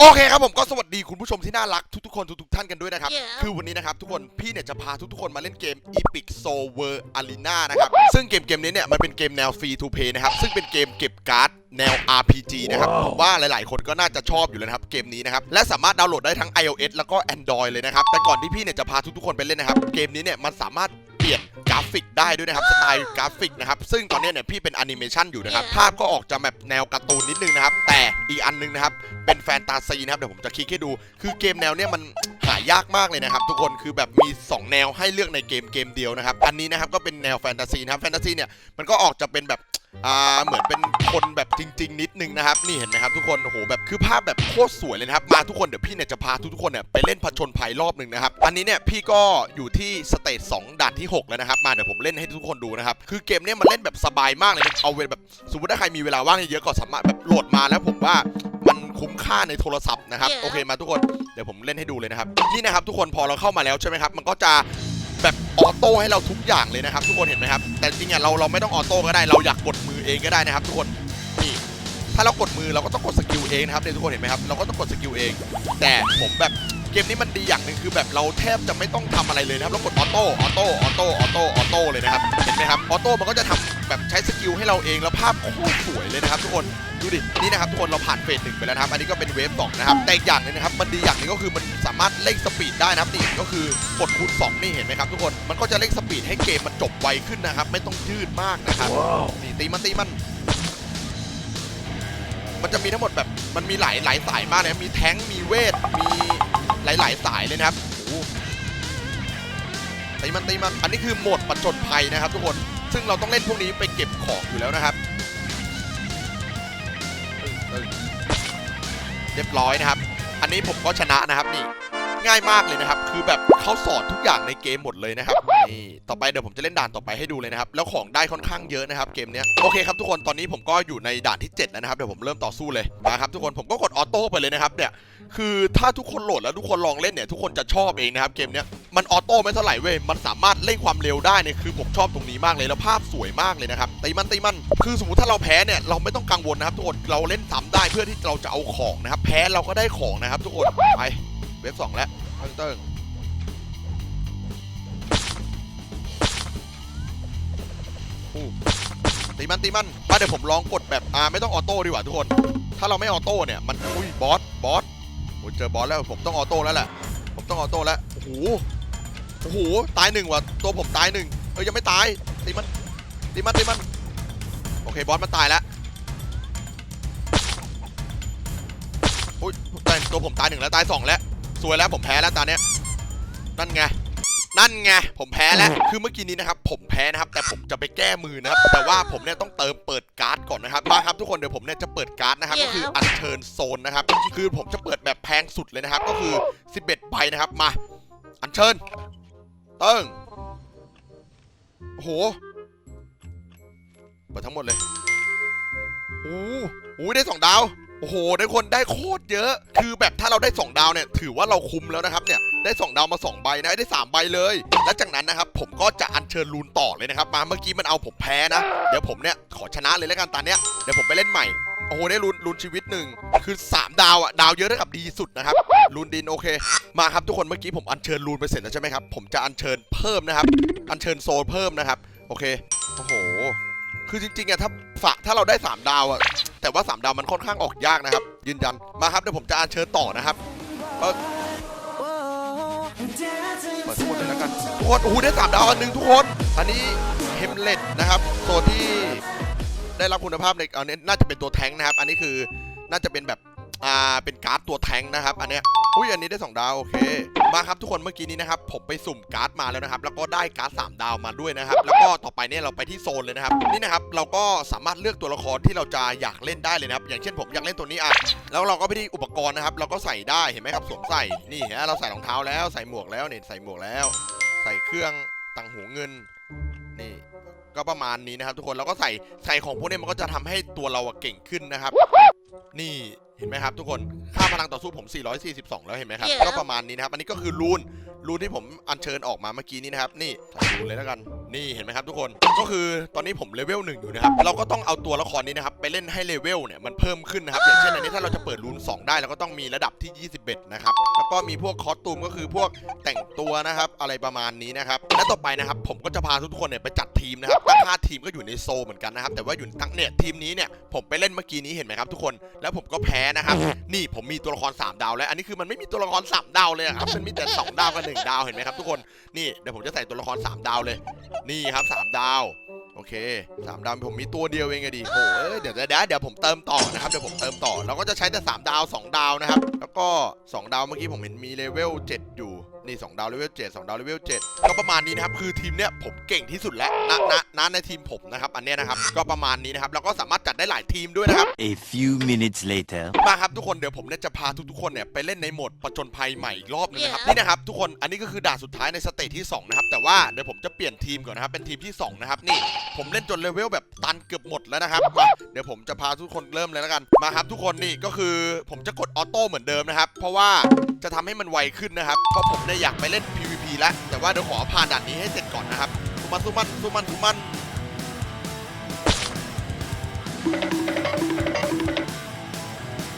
โอเคครับผมก็สวัสดีคุณผู้ชมที่น่ารักทุกๆคนทุกๆท่านกันด้วยนะครับ Yeah. คือวันนี้นะครับทุกคนพี่เนี่ยจะพาทุกๆคนมาเล่นเกม Epic Soul World Arena นะครับ ซึ่งเกมเกมนี้เนี่ยมันเป็นเกมแนว Free to Play นะครับ ซึ่งเป็นเกมเก็บการ์ดแนว RPG นะครับ Wow. ผมว่าหลายๆ คนก็น่าจะชอบอยู่แล้วนะครับ เกมนี้นะครับ และสามารถดาวน์โหลดได้ทั้ง iOS แล้วก็ Android เลยนะครับ แต่ก่อนที่พี่เนี่ยจะพาทุกๆคนไปเล่นนะครับ เกมนี้เนี่ยมันสามารถเปลี่ยนก ราฟิกได้ด้วยนะครับสไตล์กราฟิกนะครับซึ่งตอนนี้เนี่ยพี่เป็นแอนิเมชันอยู่นะครับ Yeah. ภาพก็ออกจะแบบแนวการ์ตูนนิดนึงนะครับแต่อีกอันนึงนะครับเป็นแฟนตาซีนะครับเดี๋ยวผมจะคลิกให้ดู คือเกมแนวเนี้ยมันหายากมากเลยนะครับ ทุกคนคือแบบมี 2 แนวให้เลือกในเกมเกมเดียวนะครับอันนี้นะครับก็เป็นแนวแฟนตาซีนะครับแฟนตาซีเนี่ยมันก็ออกจะเป็นแบบ อ่าเหมือนเป็นคนแบบจริง ๆ นิดนึงนะครับนี่เห็นไหมครับทุกคนโอ้โหแบบคือภาพแบบโคตรสวยเลยนะครับมาทุกคนเดี๋ยวพี่เนี่ยจะพาทุกๆคนเนี่ยไปเล่นผจญภัยรอบหนึ่งนะครับอันนี้เนี่ยพี่ก็อยู่ที่สเตจ2ด่านที่ 6 แล้วนะครับมาเดี๋ยวผมเล่นให้ทุกคนดูนะครับคือเกมเนี้ยมันเล่นแบบสบายมากเลยนะเอาเวลแบบสมมติถ้าใครมีเวลาว่างเยอะๆก็สามารถแบบโหลดมาแล้วผมว่ามันคุ้มค่าในโทรศัพท์นะครับ Yeah. โอเคมาทุกคนเดี๋ยวผมเล่นให้ดูเลยนะครับนี่นะครับทุกคนพอเราเข้ามาแล้วใช่ไหมครับมันก็จะ แบบออโต้ให้เราทุกอย่างเลยนะครับ ทุกคนเห็นไหมครับ แต่จริงๆอะเราเราไม่ต้องออโต้ก็ได้เราอยากกดมือเองก็ได้นะครับ ทุกคนนี่ถ้าเรากดมือเราก็ต้องกดสกิลเองนะครับเนี่ยทุกคนเห็นไหมครับเราก็ต้องกดสกิลเอง แต่ผมแบบเกมนี้มันดีอย่างหนึ่งคือแบบเราแทบจะไม่ต้องทำอะไรเลยนะครับเรากดออโต้ออโต้ออโต้ออโต้ออโต้เลยนะครับเห็นไหมครับออโต้มันก็จะทำแบบใช้สกิลให้เราเองแล้วภาพโคตรสวยเลยนะครับ ทุกคน ดูดิ นี่นะครับทุกคนเราผ่านเฟสหนึ่งไปแล้วนะครับ อันนี้ก็เป็นเวฟสองนะครับแต่อีกอย่างหนึงนะครับ มันดีอย่างหนึงก็คือมันสามารถเร่งสปีดได้นะครับนี่ก็คือกดคูณสองนี่เห็นไหมครับทุกคนมันก็จะเร่งสปีดให้เกมมันจบไวขึ้นนะครับ ไม่ต้องยืดมากนะครับ Wow. นี่ตีมันตีมัน มันจะมีทั้งหมดแบบมันมีหลายหลายสายมากเลยนะมีแท้งค์มีเวทมีหลายหลายสายเลยนะครับโอ้โหตีมันตีมันอันนี้คือโหมดประจนภัยนะครับ ทุกคนซึ่งเราต้องเล่นพวกนี้ไปเก็บของอยู่แล้วนะครับ เรียบร้อยนะครับ อันนี้ผมก็ชนะนะครับนี่ง่ายมากเลยนะครับ คือแบบเขาสอนทุกอย่างในเกมหมดเลยนะครับ นี่ต่อไปเดี๋ยวผมจะเล่นด่านต่อไปให้ดูเลยนะครับ แล้วของได้ค่อนข้างเยอะนะครับเกมนี้โอเคครับทุกคนตอนนี้ผมก็อยู่ในด่านที่ 7 แล้วนะครับ เดี๋ยวผมเริ่มต่อสู้เลยมาครับทุกคนผมก็กดออโต้ไปเลยนะครับเนี่ยคือถ้าทุกคนโหลดแล้วทุกคนลองเล่นเนี่ยทุกคนจะชอบเองนะครับเกมนี้มันออโต้ไม่เท่าไหร่เว้ยมันสามารถเร่งความเร็วได้เนี่ยคือผมชอบตรงนี้มากเลยแล้วภาพสวยมากเลยนะครับตีมันตีมันคือสมมติถ้าเราแพ้เนี่ยเราไม่ต้องกังวลนะครับทุกคนเราเล่นซ้ำได้เพื่อที่เราจะเอาของนะครับแพ้เราก็ได้ของนะครับทุกคนไปเว็บสองแล้วเติ้ง ตีมันตีมันมาเดี๋ยวผมลองกดแบบอ่าไม่ต้องออโต้ดีกว่าทุกคน ถ้าเราไม่ออโต้เนี่ยมันอุ้ยบอสบอสโอ้เจอบอสแล้วผมต้องออโต้แล้วแหละผมต้องออโต้แล้วโอ้โหโอ้โหตายหนึ่งว่ะตัวผมตายหนึ่งเอ้ยยังไม่ตายตีมันตีมันตีมันโอเคบอสมันตายแล้วอุ้ยแต่ตัวผมตายหนึ่งแล้วตายสองแล้วสวยแล้วผมแพ้แล้วตอนเนี้ยนั่นไง นั่นไงผมแพ้แล้วคือเมื่อกี้นี้นะครับผมแพ้นะครับแต่ผมจะไปแก้มือนะครับแต่ว่าผมเนี่ยต้องเติมเปิดการ์ดก่อนนะครับมาครับทุกคนเดี๋ยวผมเนี่ยจะเปิดการ์ดนะครับก็คืออัญเชิญโซนนะครับคือผมจะเปิดแบบแพงสุดเลยนะครับ ก็คือ 11ใบนะครับมา อัญเชิญ เติ้งโอ้โหเปิดทั้งหมดเลยโอ้โหโอ้โหได้สองดาว โอ้โหได้คนได้โคตรเยอะ คือแบบถ้าเราได้ 2 ดาวเนี่ยถือว่าเราคุ้มแล้วนะครับเนี่ยได้ 2 ดาวมา 2 ใบนะได้3ใบเลย และจากนั้นนะครับผมก็จะอัญเชิญรูนต่อเลยนะครับมาเมื่อกี้มันเอาผมแพ้นะ เดี๋ยวผมเนี่ยขอชนะเลยแล้วกันตอนเนี้ยเดี๋ยวผมไปเล่นใหม่โอ้โหได้รูนรูนชีวิตหนึ่งคือ 3 ดาวอะดาวเยอะเท่ากับดีสุดนะครับรูนดินโอเค มาครับทุกคนเมื่อกี้ผมอัญเชิญรูนไปเสร็จแล้วใช่ไหมครับผมจะอัญเชิญเพิ่มนะครับ อัญเชิญโซนเพิ่มนะครับ โอเคโอ้โห คือจริงๆอะถ้าฝะถ้าเราได้ 3 ดาวอะ แต่ว่า3ดาวมันค่อนข้างออกยากนะครับ ยืนยันมาครับเดี๋ยวผมจะอัญเชิญต่อนะครับเปิดทุกคนเลยแล้วกันทุกคนโอ้โหได้3ดาวอันหนึ่งทุกคนอันนี้เฮมเลตนะครับโซนที่ได้รับคุณภาพในอันนี้น่าจะเป็นตัวแท้งนะครับ อันนี้คือน่าจะเป็นแบบอ่าเป็นการ์ดตัวแท้งนะครับ อันเนี้ยอุ้ยอันนี้ได้ 2 ดาว โอเค มาครับทุกคนเมื่อกี้นี้นะครับผมไปสุ่มการ์ดมาแล้วนะครับ แล้วก็ได้การ์ด3ดาวมาด้วยนะครับ แล้วก็ต่อไปเนี่ยเราไปที่โซนเลยนะครับนี่นะครับเราก็สามารถเลือกตัวละครที่เราจะอยากเล่นได้เลยนะครับ อย่างเช่นผมอยากเล่นตัวนี้อะแล้วเราก็ไปที่อุปกรณ์นะครับ เราก็ใส่ได้เห็นไหมครับสวมใส่นี่ฮะเราใส่รองเท้าแล้วใส่หมวกแล้วเนี่ยใส่หมวกแล้ว ใส่เครื่องต่างหูเงินนี่ก็ประมาณนี้นะครับ ทุกคนแล้วก็ใส่ใส่ของพวกนี้มันก็จะทำให้ตัวเราเก่งขึ้นนะครับ นี่ เห็นไหมครับทุกคน ค่าพลังต่อสู้ผม 442 แล้วเห็นไหมครับ Yeah. ก็ประมาณนี้นะครับ อันนี้ก็คือรูน รูนที่ผมอัญเชิญออกมาเมื่อกี้นี้นะครับ นี่ใส่รูนเลยแล้วกันนี่เห็นไหมครับทุกคน ก็คือตอนนี้ผมเลเวลหนึ่งอยู่นะครับ เราก็ต้องเอาตัวละครนี้นะครับ ไปเล่นให้เลเวลเนี่ยมันเพิ่มขึ้นนะครับ อย่างเช่นอันนี้ถ้าเราจะเปิดรูน2ได้เราก็ต้องมีระดับที่ 21 นะครับ แล้วก็มีพวกคอสตูมก็คือพวกแต่งตัวนะครับ อะไรประมาณนี้นะครับ และต่อไปนะครับ ผมก็จะพาทุกคนเนี่ยไปจัดทีมนะครับตั้งค่าทีมก็อยู่ในโซเหมือนกันนะครับ แต่ว่าอยู่ตั้งเนี่ยทีมนี้เนี่ยผมไปเล่นเมื่อกี้นี้เห็นไหมครับทุกคน แล้วผมก็แพ้นะครับ นี่ผมมีตัวละคร 3 ดาว แล้วอันนี้คือมันไม่มีตัวละคร3ดาวเลยครับ มันมีแต่ 2 ดาวกับ1ดาวเห็นไหมครับทุกคน นี่เดี๋ยวผมจะใส่ตัวละคร 3 ดาวเลยนี่ครับ 3 ดาว โอเค3ดาวผมมีตัวเดียวเองอะดิโอ้เดี๋ยวเดี๋ยวเดี๋ยวเดี๋ยวผมเติมต่อนะครับเดี๋ยวผมเติมต่อเราก็จะใช้แต่ 3 ดาว 2 ดาวนะครับ แล้วก็ 2 ดาวเมื่อกี้ผมเห็นมีเลเวล7อยู่ นี่2ดาวเลเวล7 2ดาวเลเวล7ก็ประมาณนี้นะครับคือทีมเนี้ยผมเก่งที่สุดแล้วณณณในทีมผมนะครับอันเนี้ยนะครับก็ประมาณนี้นะครับแล้วก็สามารถจัดได้หลายทีมด้วยนะครับ A few minutes later. มาครับทุกคนเดี๋ยวผมเนี่ยจะพาทุกๆคนเนี่ยไปเล่นในโหมดประจนภัยใหม่อีกรอบนึงนะครับนี่นะครับทุกคนอันนี้ก็คือด่านสุดท้ายในสเตจที่2นะครับแต่ว่าเดี๋ยวผมจะเปลี่ยนทีมก่อนนะครับเป็นทีมที่ 2 นะครับ นี่ผมเล่นจนเลเวลแบบตันเกือบหมดแล้วนะครับมาเดี๋ยวผมจะพาทุกคนเริ่มเลยแล้วกันมาครับทุกคนนี่ก็คือผมจะกดออโต้เหมือนเดิมนะครับเพราะว่าจะทำให้มันไวขึ้นนะครับ เพราะผมเนี่ยอยากไปเล่น PVP แล้ว แต่ว่าเดี๋ยวขอผ่านด่านนี้ให้เสร็จก่อนนะครับสุมันสุมันสุมันสุมัน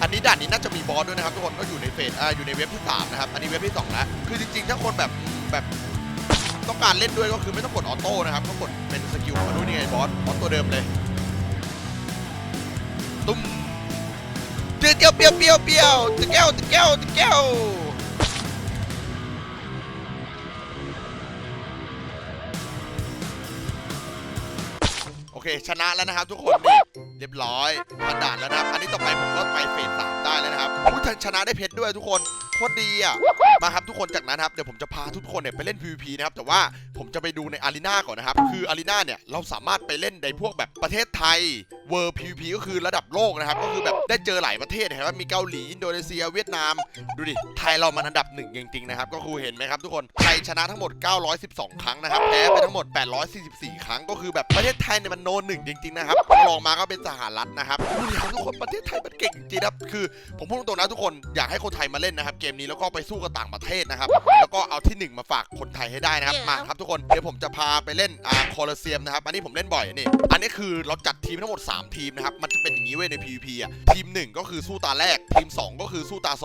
อันนี้ด่านนี้น่าจะมีบอสด้วยนะครับทุกคนก็อยู่ในเฟสอ่าอยู่ในเว็บที่3นะครับ อันนี้เว็บที่2แล้วคือจริงๆ ถ้าคนแบบแบบต้องการเล่นด้วยก็คือไม่ต้องกดออโต้นะครับก็กดเป็นสกิลมาดูนี่ไงบอสบอสตัวเดิมเลยตุ้ม เจียวเปียวเปียวเปียวตะแก้วตะแก้วตะแก้วโอเค ชนะแล้วนะครับทุกคนนี่เรียบร้อยผ่านด่านแล้วนะครับ อันนี้ต่อไปผมก็ไปเฟสสามได้แล้วนะครับอุ้ยชนะได้เพชรด้วยทุกคนโคตรดีอะ มาครับทุกคนจากนั้นครับเดี๋ยวผมจะพาทุกคนเนี่ยไปเล่น PVP นะครับ แต่ว่าผมจะไปดูในอารีนาก่อนนะครับ คืออารีนาเนี่ยเราสามารถไปเล่นในพวกแบบประเทศไทย World PVP ก็คือระดับโลกนะครับ ก็คือแบบได้เจอหลายประเทศนะครับมีเกาหลีอินโดนีเซีย เวียดนาม ดูดิ ไทยเรามันอันดับหนึ่งจริงๆนะครับ ก็คือเห็นไหมครับทุกคน ไทยชนะทั้งหมด 912 ครั้งนะครับ แพ้ไปทั้งหมด 844 ครั้ง ก็คือแบบประเทศไทยเนี่ยมันโนหนึ่งจริงๆนะครับรองมาก็เป็นสหรัฐนะครับดูดิครับทุกคนประเทศไทยมันเก่งจริงๆนะครับ คือผมพูดตรงๆนะทุกคน อยากให้คนไทยมาเล่นนะครับ เกมนี้แล้วก็ไปสู้กับต่างประเทศนะครับ แล้วก็เอาที่หนึ่งมาฝากคนไทยให้ได้นะครับ มาครับทุกคน เดี๋ยวผมจะพาไปเล่นอ่าโคลอเซียมนะครับ อันนี้ผมเล่นบ่อยนี่ อันนี้คือเราจัดทีมทั้งหมด3ทีมนะครับ มันจะเป็นอย่างนี้เว้ยใน PVP อะ ทีม 1 ก็คือสู้ตาแรก ทีม 2 ก็คือสู้ตา 2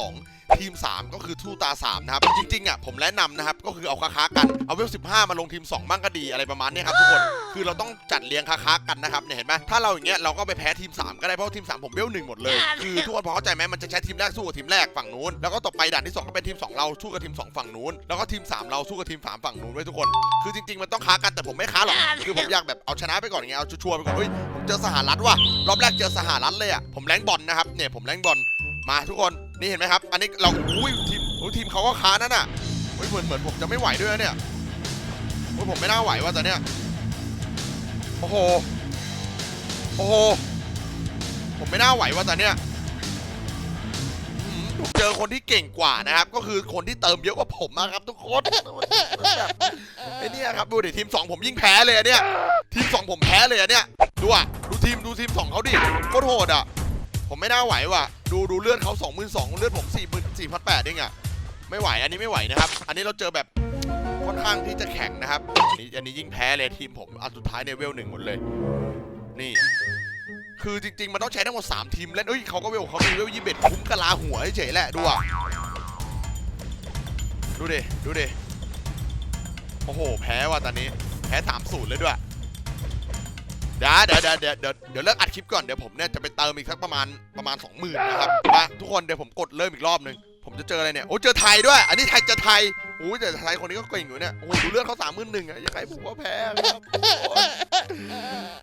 ทีม 3 ก็คือสู้ตา 3 นะครับ จริงๆอะผมแนะนำนะครับ ก็คือเอาค้าๆกัน เอาเวล 15 มาลงทีม 2 บ้างก็ดีอะไรประมาณเนี้ยครับทุกคน คือเราต้องจัดเรียงค้าๆกันนะครับเนี่ยเห็นไหมถ้าเราอย่างเงี้ยเราก็ไปแพ้ทีม 3 ก็ได้เพราะว่าทีม 3 ผมเวลหนึ่งหมดเลย คือทุกคนพอเข้าใจไหมมันจะใช้ทีมแรกสู้กับทีมแรกฝั่งนู้น แล้วก็ต่อไปด่านที่ 2 ก็เป็นทีม 2 เราสู้กับทีม 2 ฝั่งนู้น แล้วก็ทีม 3 เราสู้กับทีม 3 ฝั่งนู้นไว้ยทุกคน คือจริง ๆ มันต้องค้ากันแต่ผมไม่ค้าหรอก คือผมอยากแบบเอาชนะไปก่อนอย่างเงี้ยเอาชัวร์ๆไปก่อนเฮ้ยผมเจอสหรัฐว่ะรอบแรกเจอสหรัฐเลยอะผมแรงบอลนะครับเนี่ยผมแรงบอลมาทุกคนนี่เห็นไหมครับ อันนี้เราอุ้ยทีมโอ้ยทีมเขาก็ค้านั่นน่ะเฮ้ยเหมือนเหมือนผมจะไม่ไหวด้วยนะเนี่ยโอ้ยผมไม่น่าไหวว่ะตอนเนี้ยโอ้โหโอ้โหผมไม่น่าไหวว่ะตอนเนี้ย เจอคนที่เก่งกว่านะครับ ก็คือคนที่เติมเยอะกว่าผมนะครับทุกคนไอ้เนี่ยครับดูดิทีม 2 ผมยิ่งแพ้เลยอันเนี้ยทีม 2 ผมแพ้เลยอันเนี้ยดูอะดูทีมดูทีม 2เขาดิโคตรโหดอะ ผมไม่น่าไหวว่ะ ดูดูเลือดเขา2 2 0 0 0เลือดผม4 4 0 0 8เองอะไม่ไหวอันนี้ไม่ไหวนะครับ อันนี้เราเจอแบบค่อนข้างที่จะแข็งนะครับอันนี้อันนี้ยิ่งแพ้เลยทีมผมอันสุดท้ายในเวลหนึ่งหมดเลย นี่ คือจริง ๆ มันต้องใช้ทั้งหมด3ทีมเล่นเอ้ยเขาก็เวลเขามีเวลยี่สิบคุ้มกะลาหัวเฉยแหละดูอะดูดิดูดิโอ้โห แพ้ว่ะตอนนี้ แพ้สามศูนย์เลยด้วยเดี๋ยวเดี๋ยวเดี๋ยวเดี๋ยวเดี๋ยวเลิกอัดคลิปก่อนเดี๋ยวผมเนี่ยจะไปเติมอีกสักประมาณประมาณสองหมื่นนะครับมาทุกคนเดี๋ยวผมกดเริ่มอีกรอบหนึ่งผมจะเจออะไรเนี่ยโอ้เจอไทยด้วย อันนี้ไทยเจอไทยโอ้แต่ไทยคนนี้ก็เก่งอยู่เนี่ยโอ้ดูเลือดเขาสามหมื่นหนึ่งอะยังไงผมก็แพ้ครับ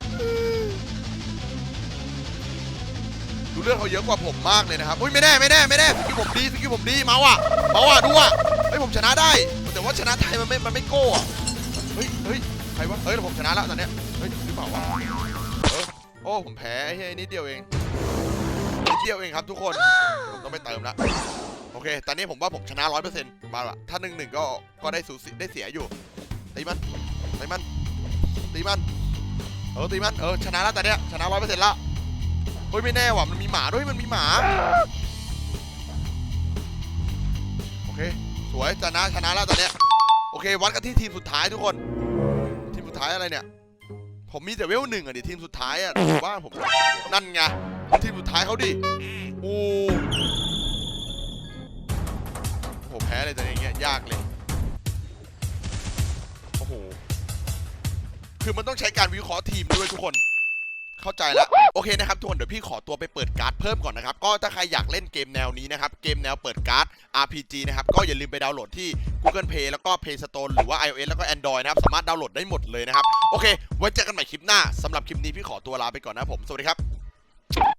เลือดเขาเยอะกว่าผมมากเลยนะครับอุ้ยไม่แน่ไม่แน่ไม่แน่สกิลผมดีสกิลผมดีมาว่ะมาว่ะดูว่ะเฮ้ยผมชนะได้ แต่ว่าชนะไทยมันไม่มันไม่โก้อะเฮ้ยเฮ้ยใครวะเฮ้ยผมชนะแล้วตอนเนี้ยเฮ้ยหรือเปล่าวะโอ้ผมแพ้ไอ้เฮ้ยนิดเดียวเองนิดเดียวเองครับทุกคนผมต้องไปเติมละโอเค ตอนนี้ผมว่าผมชนะร้อยเปอร์เซ็นต์มาละถ้าหนึ่งหนึ่งก็ก็ได้สูสีได้เสียอยู่ตีมันตีมันตีมันเออตีมันเออชนะแล้วตอนเนี้ยชนะร้อยเปอร์เซ็นต์ละ เฮ้ยไม่แน่ว่ะมันมีหมาด้วยมันมีหมา โอเค สวยชนะชนะแล้วตอนเนี้ยโอเค วัดกันที่ทีมสุดท้ายทุกคน ทีมสุดท้ายอะไรเนี่ย ผมมีแต่เวลหนึ่งอะดิทีมสุดท้ายอะผมว่าผมนั่นไงทีมสุดท้ายเขาดิโอ้โหแพ้เลยแต่อย่างเงี้ยยากเลยโอ้โหคือมันต้องใช้การวิเคราะห์ทีมด้วยทุกคน เข้าใจแล้วโอเคนะครับทุกคนเดี๋ยวพี่ขอตัวไปเปิดการ์ดเพิ่มก่อนนะครับก็ถ้าใครอยากเล่นเกมแนวนี้นะครับเกมแนวเปิดการ์ด RPG นะครับก็อย่าลืมไปดาวน์โหลดที่ Google Play แล้วก็ Play Store หรือว่า iOS แล้วก็ Android นะครับสามารถดาวน์โหลดได้หมดเลยนะครับโอเค ไว้เจอกันใหม่คลิปหน้าสำหรับคลิปนี้พี่ขอตัวลาไปก่อนนะผมสวัสดีครับ